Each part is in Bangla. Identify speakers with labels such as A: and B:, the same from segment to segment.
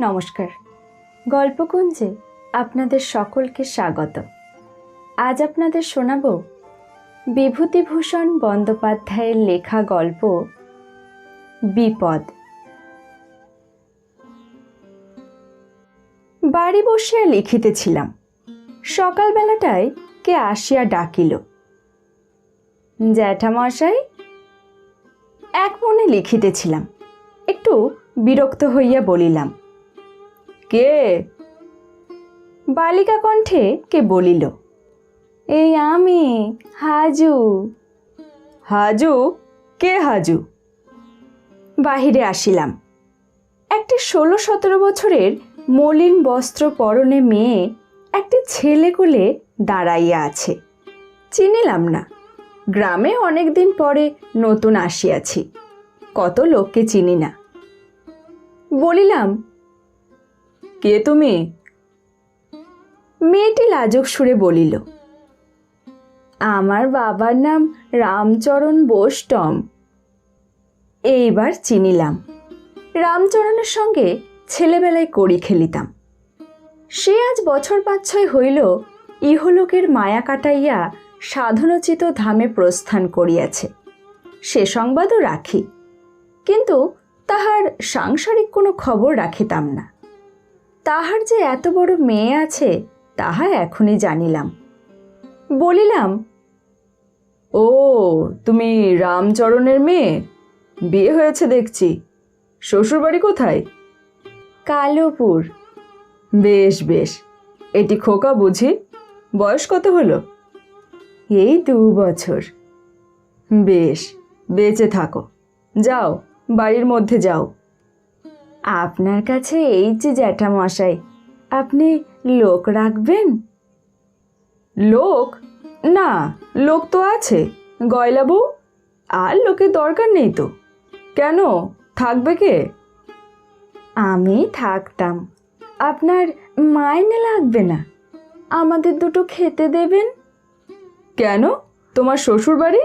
A: নমস্কার। গল্পকুঞ্জে আপনাদের সকলকে স্বাগত। আজ আপনাদের শোনাব বিভূতিভূষণ বন্দ্যোপাধ্যায়ের লেখা গল্প বিপদ। বাড়ি বসিয়া লিখিতেছিলাম। সকালবেলাটায় কে আসিয়া ডাকিল। জ্যাঠামশাই, এক মনে লিখিতেছিলাম। একটু বিরক্ত হইয়া বলিলাম কে? বালিকা কণ্ঠে কে বলিল, এই আমি, হাজু। হাজু? কে হাজু? বাহিরে আসিলাম। একটি ষোলো সতেরো বছরের মলিন বস্ত্র পরনে মেয়ে একটি ছেলে কোলে দাঁড়াইয়া আছে। চিনিলাম না। গ্রামে অনেক দিন পরে নতুন আসিয়াছি। কত লোককে চিনি না। বলিলাম কে তুমি? মেয়েটি লাজক সুরে বলিল, আমার বাবার নাম রামচরণ বোষ্টম এইবার চিনিলাম। রামচরণের সঙ্গে ছেলেবেলায় কড়ি খেলিতাম। সে আজ বছর পাঁচ ছয় হইল ইহলোকের মায়া কাটাইয়া সাধনোচিত ধামে প্রস্থান করিয়াছে। সে সংবাদও রাখি, কিন্তু তাহার সাংসারিক কোনো খবর রাখিতাম না। তাহার যে এত বড় মেয়ে আছে তাহা এখনই জানিলাম। বলিলাম ও তুমি রামচরণের মেয়ে? বিয়ে হয়েছে দেখছি। শ্বশুরবাড়ি কোথায়? কালোপুর। বেশ বেশ। এটি খোকা বুঝি? বয়স কত হলো? এই দু বছর। বেশ বেঁচে থাকো। যাও বাড়ির মধ্যে যাও। আপনার কাছে এই যে জ্যাঠামশাই, আপনি লোক রাখবেন? লোক? না, লোক তো আছে। গয়লা বউ আর লোকের দরকার নেই তো। কেন? থাকবে কে? আমি থাকতাম। আপনার মাইনে লাগবে না। আমাদের দুটো খেতে দেবেন। কেন? তোমার শ্বশুর বাড়ি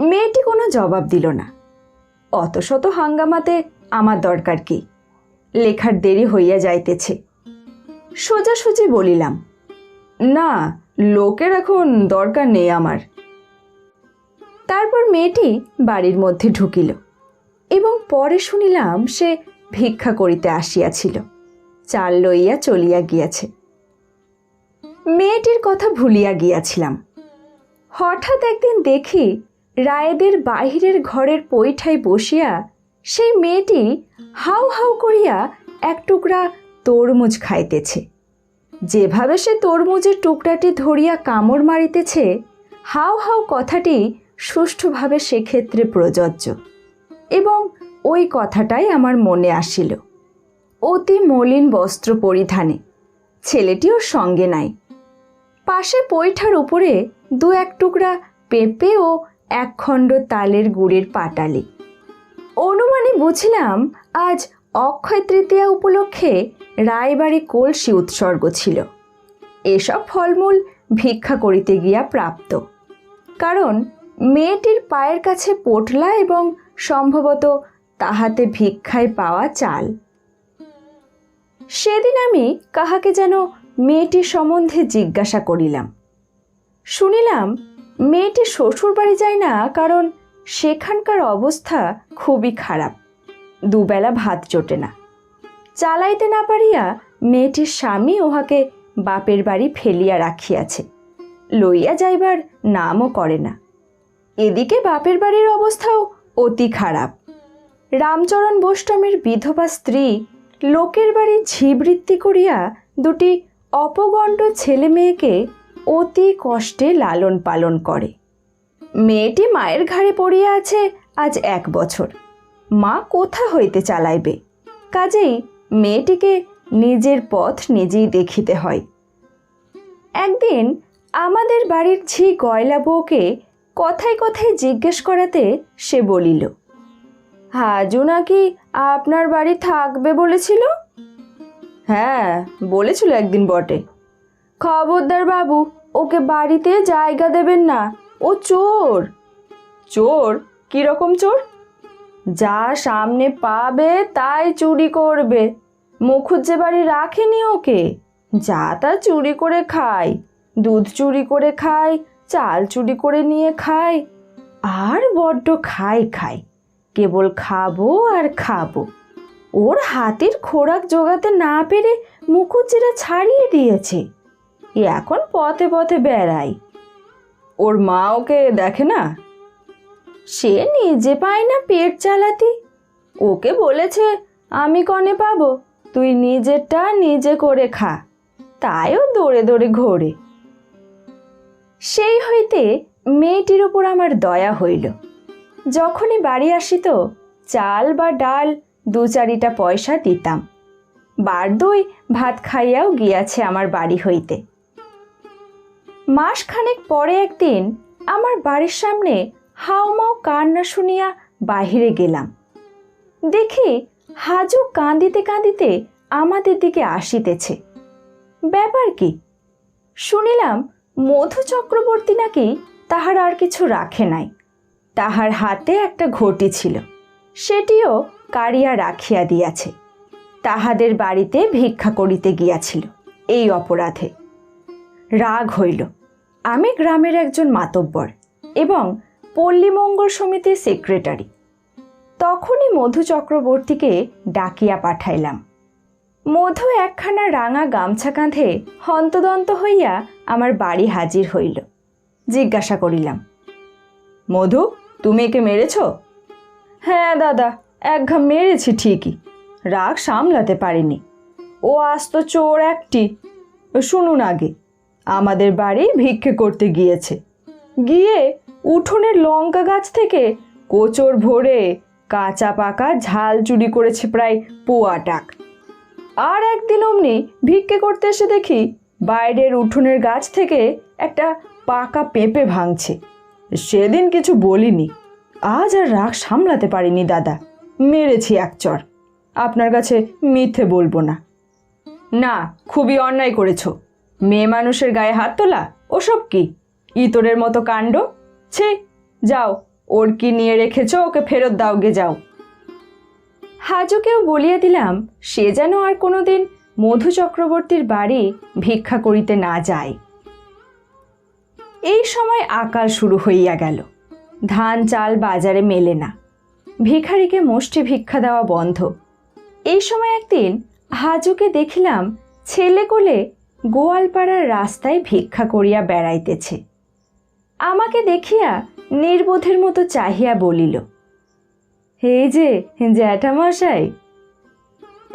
A: মেয়েটি কোনো জবাব দিল না। অত শত হাঙ্গামাতে আমার দরকার কি? লেখার দেরি হইয়া যাইতেছে। সোজাসুজি বলিলাম, না, লোকের এখন দরকার নেই আমার। তারপর মেয়েটি বাড়ির মধ্যে ঢুকিল এবং পরে শুনিলাম সে ভিক্ষা করিতে আসিয়াছিল, চাল লইয়া চলিয়া গিয়াছে। মেয়েটির কথা ভুলিয়া গিয়াছিলাম। হঠাৎ একদিন দেখি রায়েদের বাহিরের ঘরের পৈঠায় বসিয়া সেই মেয়েটি হাউ হাউ করিয়া এক টুকরা তরমুজ খাইতেছে। যেভাবে সে তরমুজের টুকরাটি ধরিয়া কামড় মারিতেছে, হাউ হাউ কথাটি সুষ্ঠুভাবে সেক্ষেত্রে প্রযোজ্য। এবং ওই কথাটাই আমার মনে আসিল। অতি মলিন বস্ত্র পরিধানে, ছেলেটিও সঙ্গে নাই। পাশে পৈঠার উপরে দু এক টুকরা পেঁপে ও একখণ্ড তালের গুড়ের পাটালি। অনুমানে বুঝলাম আজ অক্ষয় তৃতীয়া উপলক্ষে রায়বাড়ি কলসি উৎসর্গ ছিল। এসব ফলমূল ভিক্ষা করিতে গিয়া প্রাপ্ত। কারণ মেয়েটির পায়ের কাছে পোটলা এবং সম্ভবত তাহাতে ভিক্ষায় পাওয়া চাল। সেদিন আমি কাহাকে যেন মেয়েটির সম্বন্ধে জিজ্ঞাসা করিলাম। শুনিলাম মেয়েটি শ্বশুর বাড়ি যায় না কারণ সেখানকার অবস্থা খুবই খারাপ। দুবেলা ভাত জোটে না। চালাইতে না পারিয়া মেয়েটির স্বামী উহাকে বাপের বাড়ি ফেলিয়া রাখিয়াছে। লইয়া যাইবার নামও করে না। এদিকে বাপের বাড়ির অবস্থাও অতি খারাপ। রামচরণ বোষ্টমের বিধবা স্ত্রী লোকের বাড়ি ঝিবৃত্তি করিয়া দুটি অপগণ্ড ছেলে মেয়েকে অতি কষ্টে লালন পালন করে। মেয়েটি মায়ের ঘাড়ে পড়িয়া আছে আজ এক বছর। মা কোথা হইতে চালাইবে? কাজেই মেয়েটিকে নিজের পথ নিজেই দেখিতে হয়। একদিন আমাদের বাড়ির ঝি গয়লা বউকে কথায় কথায় জিজ্ঞেস করাতে সে বলিল হাজু নাকি আপনার বাড়ি থাকবে বলেছিল? হ্যাঁ বলেছিল একদিন বটে। খবরদার বাবু, ওকে বাড়িতে জায়গা দেবেন না ও চোর। চোর? কীরকম চোর? যা সামনে পাবে তাই চুরি করবে। মুখুজ্জে বাড়ি রাখেনি ওকে। যা তা চুরি করে খায়। দুধ চুরি করে খায়, চাল চুরি করে নিয়ে খায়। আর বড্ড খায় খায়। কেবল খাব আর খাব। ওর হাতের খোরাক জোগাতে না পেরে মুখুজ্জিরা ছাড়িয়ে দিয়েছে। এখন পথে পথে বেড়াই ওর মা ওকে দেখে না? সে নিজে পায় না পেট চালাতে। ওকে বলেছে, আমি কনে পাবো? তুই নিজেরটা নিজে করে খা। তাইও দৌড়ে দৌড়ে ঘোরে। সেই হইতে মেয়েটির ওপর আমার দয়া হইল। যখনই বাড়ি আসিত চাল বা ডাল দু চারিটা পয়সা দিতাম। বার বারদই ভাত খাইয়াও গিয়াছে আমার বাড়ি হইতে। মাসখানেক পরে একদিন আমার বাড়ির সামনে হাউমাউ কান্না শুনিয়া বাহিরে গেলাম। দেখি হাজু কাঁদিতে কাঁদিতে আমাদের দিকে আসিতেছে। ব্যাপার কি? শুনিলাম মধু চক্রবর্তী নাকি তাহার আর কিছু রাখে নাই। তাহার হাতে একটা ঘটি ছিল, সেটিও কাড়িয়া রাখিয়া দিয়াছে। তাহাদের বাড়িতে ভিক্ষা করিতে গিয়াছিল, এই অপরাধে। রাগ হইল আমি গ্রামের একজন মাতব্বর এবং পল্লী মঙ্গল সমিতির সেক্রেটারি। তখনই মধু চক্রবর্তীকে ডাকিয়া পাঠাইলাম। মধু একখানা রাঙা গামছা কাঁধে হন্তদন্ত হইয়া আমার বাড়ি হাজির হইল। জিজ্ঞাসা করিলাম, মধু, তুমি একে মেরেছ? হ্যাঁ দাদা, এক ঘা মেরেছি ঠিকই, রাগ সামলাতে পারিনি। ও আস্ত চোর একটি, শুনুন আগে আমাদের বাড়ি ভিক্ষে করতে গিয়েছে। গিয়ে উঠোনের লঙ্কা গাছ থেকে কোচর ভরে কাঁচা পাকা ঝাল চুরি করেছে প্রায় পোয়া টাক। আর একদিন অমনি ভিক্ষে করতে এসে দেখি বাইরের উঠোনের গাছ থেকে একটা পাকা পেঁপে ভাঙছে। সেদিন কিছু বলিনি। আজ আর রাগ সামলাতে পারিনি দাদা। মেরেছি এক চর। আপনার কাছে মিথ্যে বলব না। না, খুবই অন্যায় করেছ। মেয়ে মানুষের গায়ে হাত তোলা, ওসব কি? ইতরের মতো কাণ্ড? ছি, যাও ওর কি নিয়ে রেখেছ, ওকে ফেরত দাও গে, যাও। হাজুকেও বলিয়া দিলাম, সে যেন আর কোনোদিন মধু চক্রবর্তীর বাড়ি ভিক্ষা করিতে না যায়। এই সময় আকাল শুরু হইয়া গেল। ধান চাল বাজারে মেলে না। ভিখারিকে মুষ্টি ভিক্ষা দেওয়া বন্ধ। এই সময় একদিন হাজুকে দেখিলাম ছেলে কোলে গোয়ালপাড়ার রাস্তায় ভিক্ষা করিয়া বেড়াইতেছে। আমাকে দেখিয়া নির্বোধের মতো চাহিয়া বলিল এই যে, জ্যাঠামশাই,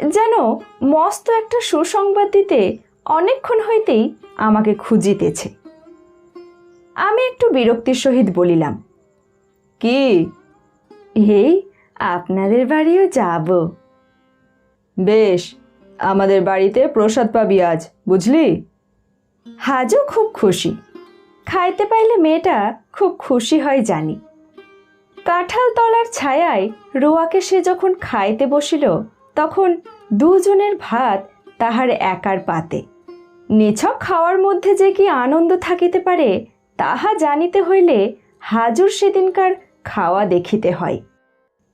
A: যেন মস্ত একটা সুসংবাদ দিতে অনেকক্ষণ হইতেই আমাকে খুঁজিতেছে। আমি একটু বিরক্তির সহিত বলিলাম, কি? এই আপনাদের বাড়িও যাব? বেশ আমাদের বাড়িতে প্রসাদ পাবি আজ, বুঝলি? হাজও খুব খুশি। খাইতে পাইলে মেয়েটা খুব খুশি হয় জানি। কাঁঠাল তলার ছায়ায় রোয়াকে সে যখন খাইতে বসিল, তখন দুজনের ভাত তাহার একার পাতে। নিছক খাওয়ার মধ্যে যে কি আনন্দ থাকিতে পারে, তাহা জানিতে হইলে হাজুর সেদিনকার খাওয়া দেখিতে হয়।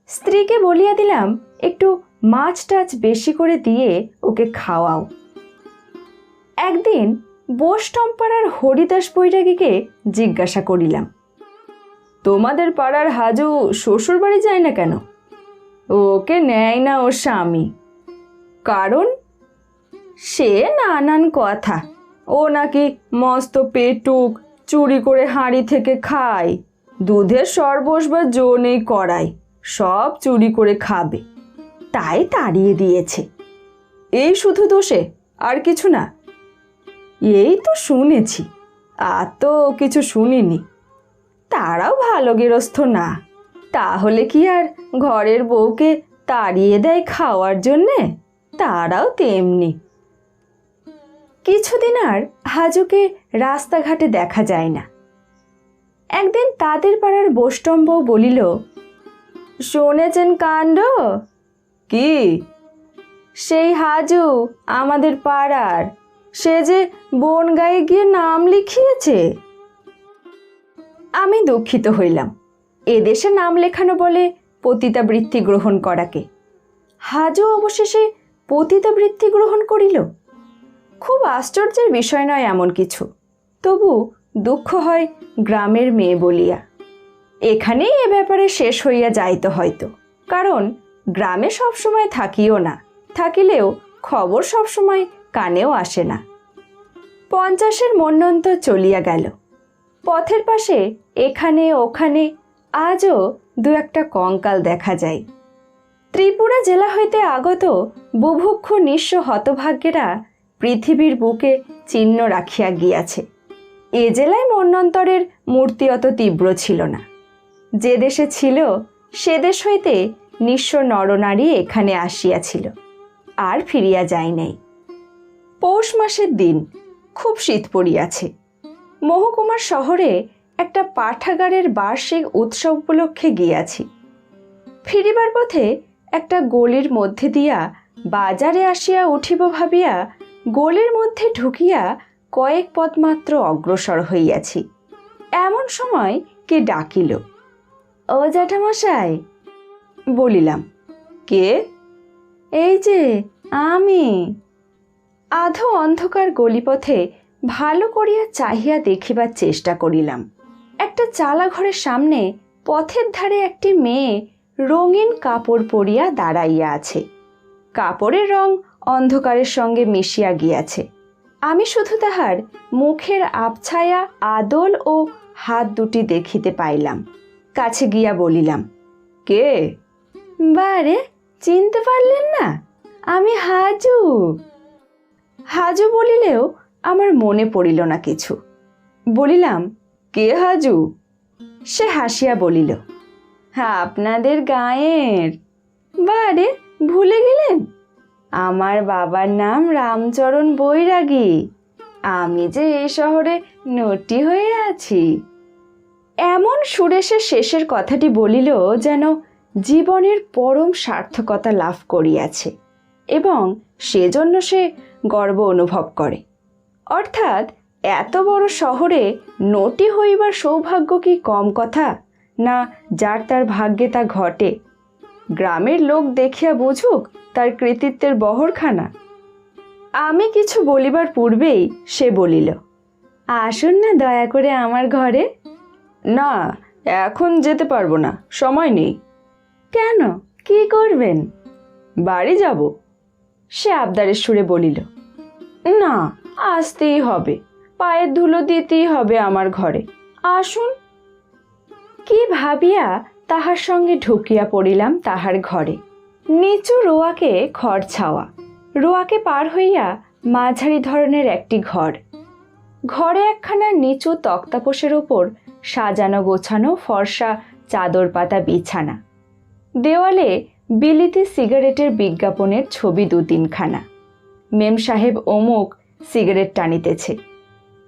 A: স্ত্রীকে বলিয়া দিলাম, একটু মাছ টাছ বেশি করে দিয়ে ওকে খাওয়াও। একদিন বোসটম্পাড়ার হরিদাস বৈরাগীকে জিজ্ঞাসা করিলাম, তোমাদের পাড়ার হাজু শ্বশুর বাড়ি যায় না কেন? ওকে নেয় না ওর স্বামী। কারণ সে নানান কথা। ও নাকি মস্ত পেটুক, চুরি করে হাঁড়ি থেকে খায়, দুধের সর্বস বা জো নেই করায়, সব চুরি করে খাবে। তাই তাড়িয়ে দিয়েছে। এই শুধু দোষে, আর কিছু না। এই তো শুনেছি, আর তো কিছু শুনিনি। তারাও ভালো গেরস্থ না। তাহলে কি আর ঘরের বউকে তাড়িয়ে দেয় খাওয়ার জন্যে? তারাও তেমনি। কিছুদিন আর হাজুকে রাস্তাঘাটে দেখা যায় না। একদিন তাদের পাড়ার বৈষ্টম্ব বলিল, শুনেছেন কাণ্ড? কি? সেই হাজু আমাদের পাড়ার। সে যে বন গায়ে নাম লিখিয়েছে। আমি দুঃখিত হইলাম। এদেশে নাম লেখানো বলে পতিতাবৃত্তি গ্রহণ করাকে। হাজও অবশেষে পতিতাবৃত্তি গ্রহণ করিল। খুব আশ্চর্যের বিষয় নয় এমন কিছু। তবু দুঃখ হয় গ্রামের মেয়ে বলিয়া। এখানেই এ ব্যাপারে শেষ হইয়া যাইত হয়তো। কারণ গ্রামে সবসময় থাকিও না। থাকিলেও খবর সবসময় কানেও আসে না। পঞ্চাশের মন্যন্ত চলিয়া গেল। পথের পাশে এখানে ওখানে আজও দু একটা কঙ্কাল দেখা যায়। ত্রিপুরা জেলা হইতে আগত বুভুক্ষ নিঃস্ব হতভাগ্যেরা পৃথিবীর বুকে চিহ্ন রাখিয়া গিয়াছে। এ জেলায় মন্বন্তরের মূর্তি অত তীব্র ছিল না। যে দেশে ছিল, সে দেশ হইতে নিঃস্ব নরনারী এখানে আসিয়াছিল, আর ফিরিয়া যায় নাই। পৌষ মাসের দিন খুব শীত পড়িয়াছে। মহকুমার শহরে একটা পাঠাগারের বার্ষিক উৎসব উপলক্ষে গিয়াছি। ফিরিবার পথে একটা গলির মধ্যে দিয়া বাজারে আসিয়া উঠিব ভাবিয়া গলির মধ্যে ঢুকিয়া কয়েক পদ মাত্র অগ্রসর হইয়াছি। এমন সময় কে ডাকিল, ও জ্যাঠামশাই বলিলাম, কে? এই যে, আমি। আধো অন্ধকার গলিপথে ভালো করিয়া চাহিয়া দেখিবার চেষ্টা করিলাম। একটা চালা ঘরের সামনে পথের ধারে একটি মেয়ে রঙিন কাপড় পরিয়া দাঁড়াইয়া আছে। কাপড়ের রং অন্ধকারের সঙ্গে মিশিয়া গিয়াছে। আমি শুধু তাহার মুখের আবছায়া, আদল ও হাত দুটি দেখিতে পাইলাম। কাছে গিয়া বলিলাম, কে? বারে, চিনতে পারলেন না? আমি হাজু। হাজু বলিলেও আমার মনে পড়িল না কিছু। বলিলাম, কে হাজু? সে হাসিয়া বলিল হ্যাঁ আপনাদের গায়ের। বারে, ভুলে গেলেন? আমার বাবার নাম রামচরণ বৈরাগী। আমি যে এই শহরে নটি হয়ে আছি। এমন সুরেশের শেষের কথাটি বলিল যেন জীবনের পরম সার্থকতা লাভ করিয়াছে এবং সেজন্য সে গর্ব অনুভব করে। অর্থাৎ এত বড় শহরে নটি হইবার সৌভাগ্য কি কম কথা? না, যার তার ভাগ্যে তা ঘটে। গ্রামের লোক দেখিয়া বুঝুক তার কৃতিত্বের বহরখানা। আমি কিছু বলিবার পূর্বেই সে বলিল, আসুন না দয়া করে আমার ঘরে? না, এখন যেতে পারব না, সময় নেই। কেন? কি করবেন? বাড়ি যাব। সে আবদারের সুরে বলিল, না, আসতেই হবে। পায়ের ধুলো দিতেই হবে আমার ঘরে। আসুন। কি ভাবিয়া তাহার সঙ্গে ঢুকিয়া পড়িলাম তাহার ঘরে। নিচু রোয়াকে খড় ছাওয়া। রোয়াকে পার হইয়া মাঝারি ধরনের একটি ঘর। ঘরে একখানা নিচু তক্তাপোষের ওপর সাজানো গোছানো ফর্সা চাদর পাতা বিছানা। দেওয়ালে বিলিতি সিগারেটের বিজ্ঞাপনের ছবি দু তিনখানা মেম সাহেব অমুক সিগারেট টানিতেছে।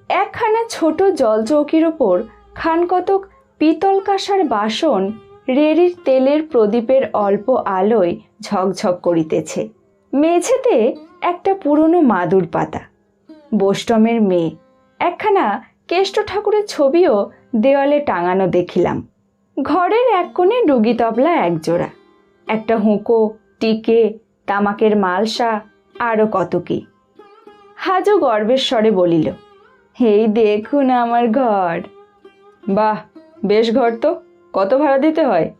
A: একখানা ছোট জলচৌকির ওপর খানকতক পিতল কাঁসার বাসন রেড়ির তেলের প্রদীপের অল্প আলোয় ঝকঝক করিতেছে। মেঝেতে একটা পুরনো মাদুর পাতা। বোষ্টমের মেয়ে। একখানা কেষ্ট ঠাকুরের ছবিও দেওয়ালে টাঙানো দেখিলাম। ঘরের এক কোণে ডুগি তবলা একজোড়া। একটা হুঁকো টিকে তামাকের মালসা আরও কত কি। হাজো গর্বের স্বরে বলিল হেই দেখুন আমার ঘর। বাহ বেশ ঘর তো কত ভাড়া দিতে হয়?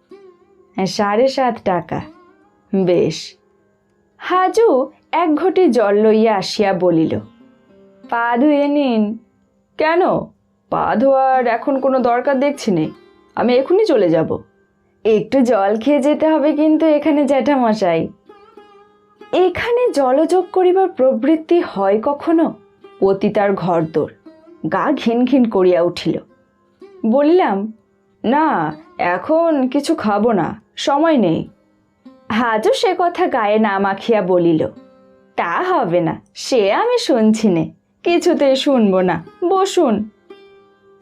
A: "হ্যাঁ, সাড়ে সাত টাকা। বেশ। হাজু এক ঘটি জল লইয়া আসিয়া বলিল পা ধুয়ে নিন। কেন? পা ধোয়ার এখন কোনো দরকার দেখছি নে। আমি এখনই চলে যাব। একটু জল খেয়ে যেতে হবে কিন্তু এখানে জ্যাঠামশাই। এখানে জলযোগ করিবার প্রবৃত্তি হয় কখনো? পতিতার ঘরদোর, গা ঘিন ঘিন করিয়া উঠিল। বলিলাম, না, এখন কিছু খাব না, সময় নেই। হাজও সে কথা গায়ে না মাখিয়া বলিল, তা হবে না, সে আমি শুনছি নে, কিছুতেই শুনব না, বসুন।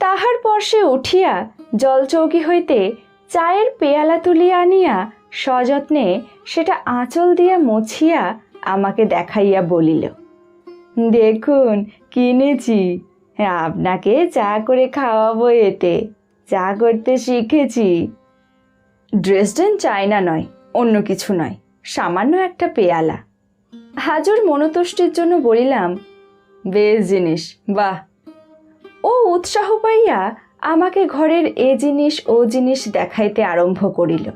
A: তাহার পর সে উঠিয়া জলচৌকি হইতে চায়ের পেয়ালা তুলিয়া আনিয়া সযত্নে সেটা আঁচল দিয়া মুছিয়া আমাকে দেখাইয়া বলিল, দেখুন, কিনেছি। আপনাকে চা করে খাওয়াবো এতে। চা করতে শিখেছি। ড্রেসডেন চায়না নয়, অন্য কিছু নয়, সামান্য একটা পেয়ালা। হাজুর মনোতুষ্টির জন্য বলিলাম, বেশ জিনিস, বাহ! ও উৎসাহ পাইয়া আমাকে ঘরের এ জিনিস, ও জিনিস দেখাইতে আরম্ভ করিল।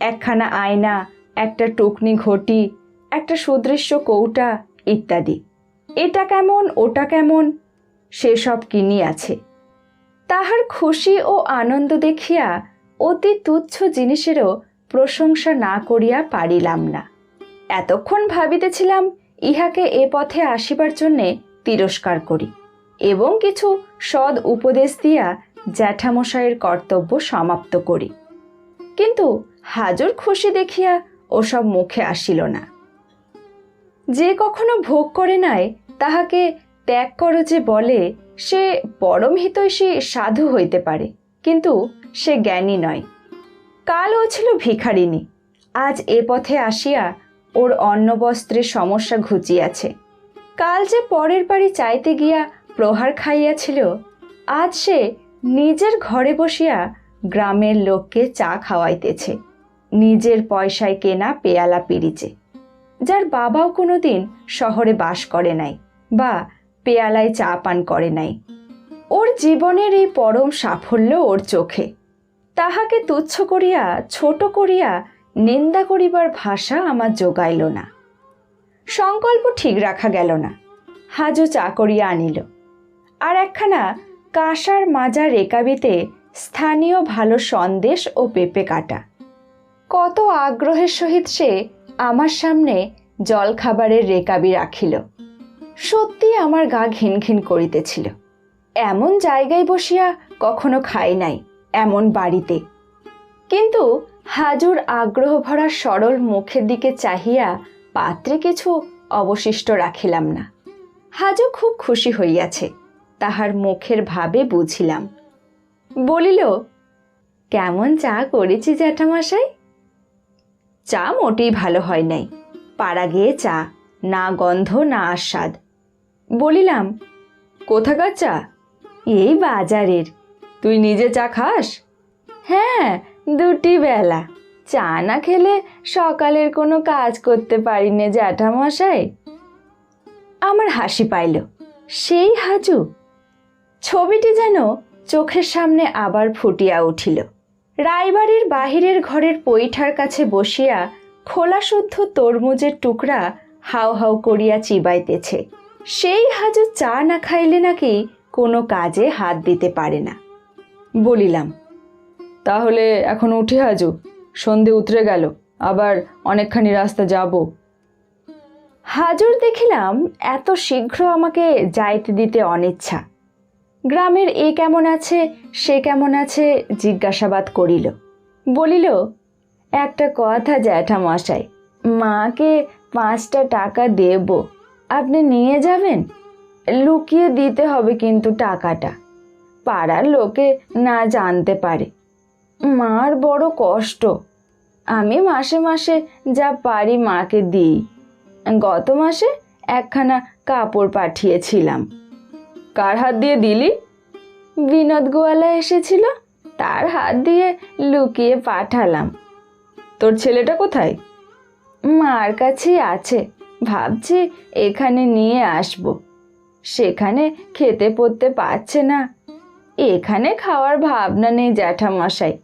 A: একখানা আয়না, একটা টুকনি ঘটি, একটা সুদৃশ্য কৌটা ইত্যাদি। এটা কেমন, ওটা কেমন, সেসব কিনিয়াছে। তাহার খুশি ও আনন্দ দেখিয়া অতি তুচ্ছ জিনিসেরও প্রশংসা না করিয়া পারিলাম না। এতক্ষণ ভাবিতেছিলাম, ইহাকে এ পথে আসিবার জন্যে তিরস্কার করি। এবং কিছু সদ উপদেশ দিয়া জ্যাঠামশাইয়ের কর্তব্য সমাপ্ত করি। কিন্তু হাজর খুশি দেখিয়া ওসব মুখে আসিল না। যে কখনো ভোগ করে নাই, তাহাকে ত্যাগ করো যে বলে সে পরম হিতৈষী সাধু হইতে পারে, কিন্তু সে জ্ঞানী নয়। কাল ও ছিল ভিখারিণী। আজ এ পথে আসিয়া ওর অন্নবস্ত্রের সমস্যা ঘুচিয়াছে। কাল যে পরের বাড়ি চাইতে গিয়া প্রহার খাইয়াছিল, আজ সে নিজের ঘরে বসিয়া গ্রামের লোককে চা খাওয়াইতেছে, নিজের পয়সায় কেনা পেয়ালা পিরিচে, যার বাবাও কোনোদিন শহরে বাস করে নাই বা পেয়ালায় চা পান করে নাই। ওর জীবনের এই পরম সাফল্য ওর চোখে। তাহাকে তুচ্ছ করিয়া, ছোট করিয়া নিন্দা করিবার ভাষা আমার যোগাইল না। সংকল্প ঠিক রাখা গেল না হাজু চা করিয়া আনিল। আর একখানা কাঁসার মাজা রেকাবিতে স্থানীয় ভালো সন্দেশ ও পেঁপে কাটা। কত আগ্রহের সহিত সে আমার সামনে জলখাবারের রেকাবি রাখিল। সত্যি আমার গা ঘিন ঘিন করিতেছিল। এমন জায়গায় বসিয়া কখনো খাই নাই, এমন বাড়িতে। কিন্তু হাজুর আগ্রহ ভরা সরল মুখের দিকে চাহিয়া পাত্রে কিছু অবশিষ্ট রাখিলাম না। হাজু খুব খুশি হইয়াছে। তাহার মুখের ভাবে বুঝিলাম। বলিল, কেমন চা করেছি জ্যাঠামশাই? চা মোটেই ভালো হয় নাই, পাড়া গিয়ে চা, না গন্ধ, না আস্বাদ। বলিলাম, কোথাকার চা? এই বাজারের। তুই নিজে চা খাস? হ্যাঁ দুটি বেলা। চা না খেলে সকালের কোনো কাজ করতে পারি নে জ্যাঠামশাই। আমার হাসি পাইল, সেই হাজু ছবিটি যেন চোখের সামনে আবার ফুটিয়া উঠিল। রায়বাড়ির বাহিরের ঘরের পৈঠার কাছে বসিয়া খোলা শুদ্ধ তরমুজের টুকরা হাউ হাউ করিয়া চিবাইতেছে। সেই হাজু চা না খাইলে নাকি কোনো কাজে হাত দিতে পারে না। বলিলাম, তাহলে এখন উঠে হাজু, সন্ধে উতরে গেল, আবার অনেকখানি রাস্তা যাব। হাজুর দেখিলাম, এত শীঘ্র আমাকে যাইতে দিতে অনিচ্ছা। গ্রামের এ কেমন আছে, সে কেমন আছে জিজ্ঞাসাবাদ করিল। বলিল, একটা কথা জ্যাঠামশাই, মাকে পাঁচটা টাকা দেব, আপনি নিয়ে যাবেন? লুকিয়ে দিতে হবে কিন্তু টাকাটা, পাড়ার লোকে না জানতে পারে। মার বড় কষ্ট, আমি মাসে মাসে যা পারি মাকে দিই। গত মাসে একখানা কাপড় পাঠিয়েছিলাম। কার হাত দিয়ে দিলি? বিনোদ গোয়ালা এসেছিল, তার হাত দিয়ে লুকিয়ে পাঠালাম। তোর ছেলেটা কোথায়? মার কাছেই আছে, ভাবছি এখানে নিয়ে আসব। সেখানে খেতে পড়তে পারছে না। এখানে খাওয়ার ভাবনা নেই জ্যাঠামশাই।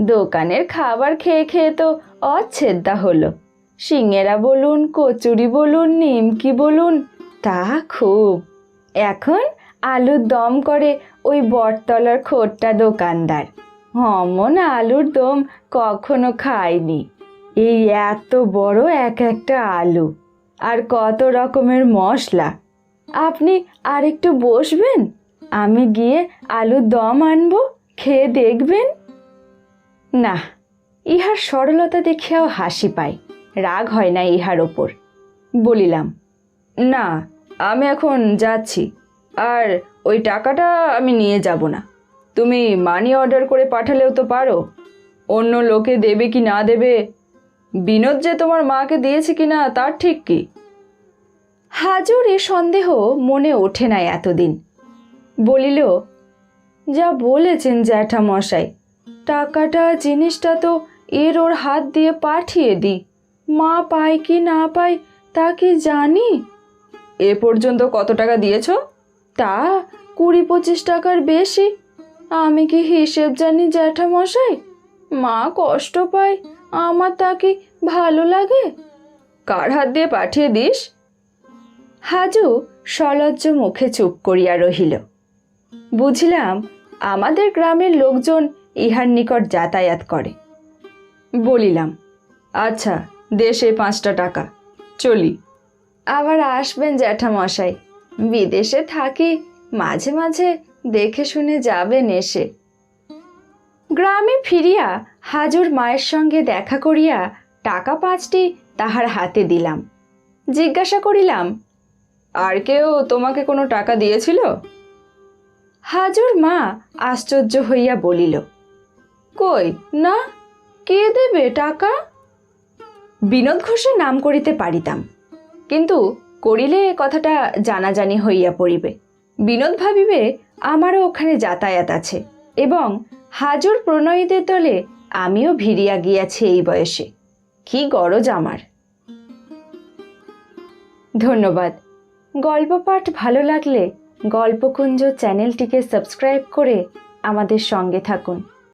A: দোকানের খাবার খেয়ে খেয়ে তো অচ্ছেদ্যা হলো। সিঙেরা বলুন, কচুরি বলুন, নিমকি বলুন, তা খুব। এখন আলুর দম করে ওই বটতলার খোট্টা দোকানদার। অমন আলুর দম কখনো খাইনি এই এত বড় এক একটা আলু, আর কত রকমের মশলা। আপনি আর একটু বসবেন? আমি গিয়ে আলুর দম আনব, খেয়ে দেখবেন? না, ইহার সরলতা দেখিয়াও হাসি পায় রাগ হয় না ইহার ওপর। বলিলাম, না, আমি এখন যাচ্ছি। আর ওই টাকাটা আমি নিয়ে যাব না। তুমি মানি অর্ডার করে পাঠালেও তো পারো। অন্য লোকে দেবে কি না দেবে? বিনোদ যে তোমার মাকে দিয়েছে কি না তার ঠিক কি? হাজুর এ সন্দেহ মনে ওঠে নাই এতদিন। বলিল, যা বলেছেন জ্যাঠা মশাই টাকাটা, জিনিসটা তো এর ওর হাত দিয়ে পাঠিয়ে দিই মা পায় কি না পায় তা কি জানি? এ পর্যন্ত কত টাকা দিয়েছ? তা কুড়ি পঁচিশ টাকার বেশি? আমি কি হিসেব জানি জ্যাঠামশাই? মা কষ্ট পায়, আমার তা কি ভালো লাগে? কার হাত দিয়ে পাঠিয়ে দিস? হাজু সলজ্জ মুখে চুপ করিয়া রহিল। বুঝলাম আমাদের গ্রামের লোকজন ইহার নিকট যাতায়াত করে। বলিলাম আচ্ছা দেশে পাঁচটা টাকা, চলি। আবার আসবেন জ্যাঠামশাই। বিদেশে থাকি, মাঝে মাঝে দেখে শুনে যাবেন এসে। গ্রামে ফিরিয়া হাজুর মায়ের সঙ্গে দেখা করিয়া টাকা পাঁচটি তাহার হাতে দিলাম। জিজ্ঞাসা করিলাম, আর কেউ তোমাকে কোনো টাকা দিয়েছিল? হাজুর মা আশ্চর্য হইয়া বলিল, কই, না, কে দেবে টাকা? বিনোদ ঘোষের নাম করিতে পারিতাম, কিন্তু করিলে কথাটা জানাজানি হইয়া পড়িবে। বিনোদ ভাবিবে, আমারও ওখানে যাতায়াত আছে এবং হাজুর প্রণয়ীদের দলে আমিও ভিড়িয়া গিয়াছি এই বয়সে। কি গরজ আমার। ধন্যবাদ। গল্প পাঠ ভালো লাগলে গল্পকুঞ্জ চ্যানেলটিকে সাবস্ক্রাইব করে আমাদের সঙ্গে থাকুন।